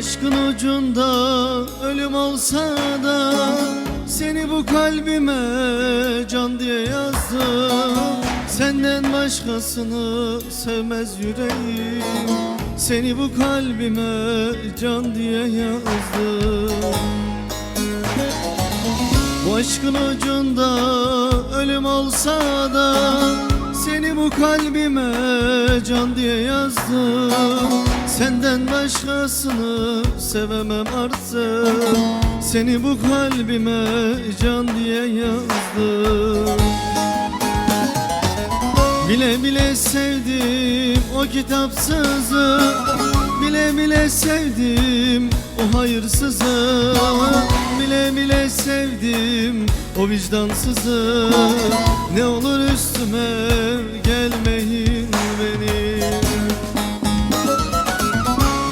ucunda ölüm olsa da Seni bu kalbime can diye yazdım. Senden başkasını sevmez yüreğim. Seni bu kalbime can diye yazdım. Bu aşkın ucunda ölüm olsa da Seni bu kalbime can diye yazdım. Senden başkasını sevemem artık. Seni bu kalbime can diye yazdım. Bile bile sevdim o kitapsızı. Bile bile sevdim o hayırsızı Bile bile sevdim o vicdansızı. Ne olur üstüme gelmeyin benim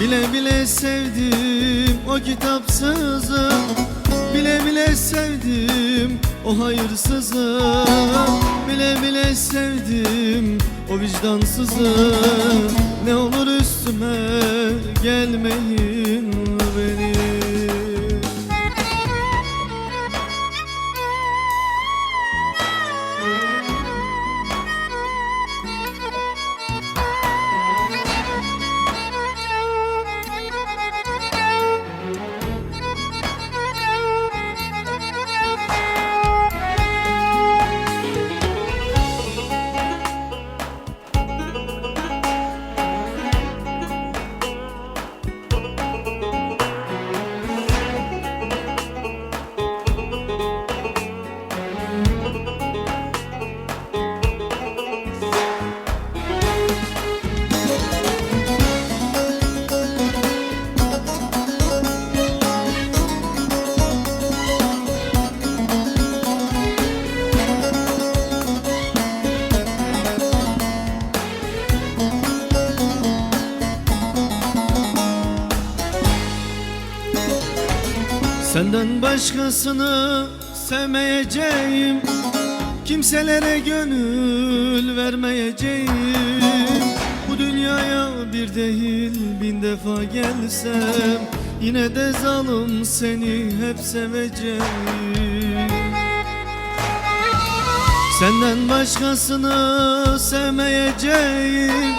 Bile bile sevdim o kitapsızı. Bile bile sevdim o hayırsızı. Bile bile sevdim o vicdansızı. Ne olur üstüme gelmeyin Senden başkasını sevmeyeceğim. Kimselere gönül vermeyeceğim. Bu dünyaya bir değil bin defa gelsem Yine de zalim seni hep seveceğim. Senden başkasını sevmeyeceğim.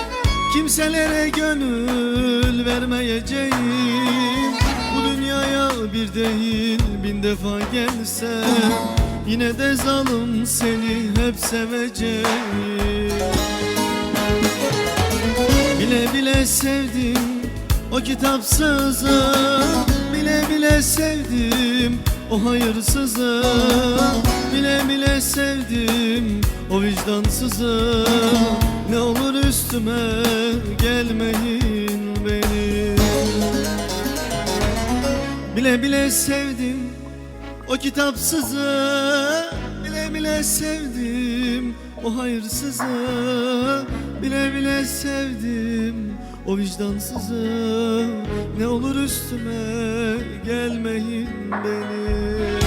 Kimselere gönül vermeyeceğim bir değil bin defa gelsem Yine de zalim seni hep seveceğim Bile bile sevdim o kitapsızı Bile bile sevdim o hayırsızı Bile bile sevdim o vicdansızı. Ne olur üstüme gelmeyin Bile bile sevdim o kitapsızı. Bile bile sevdim o hayırsızı. Bile bile sevdim o vicdansızı. Ne olur üstüme gelmeyin benim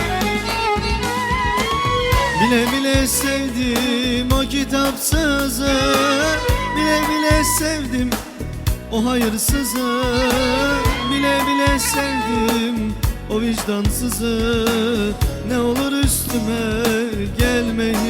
Bile bile sevdim o kitapsızı. Bile bile sevdim o hayırsızı Bile bile sevdim o vicdansızı. Ne olur üstüme gelmeyin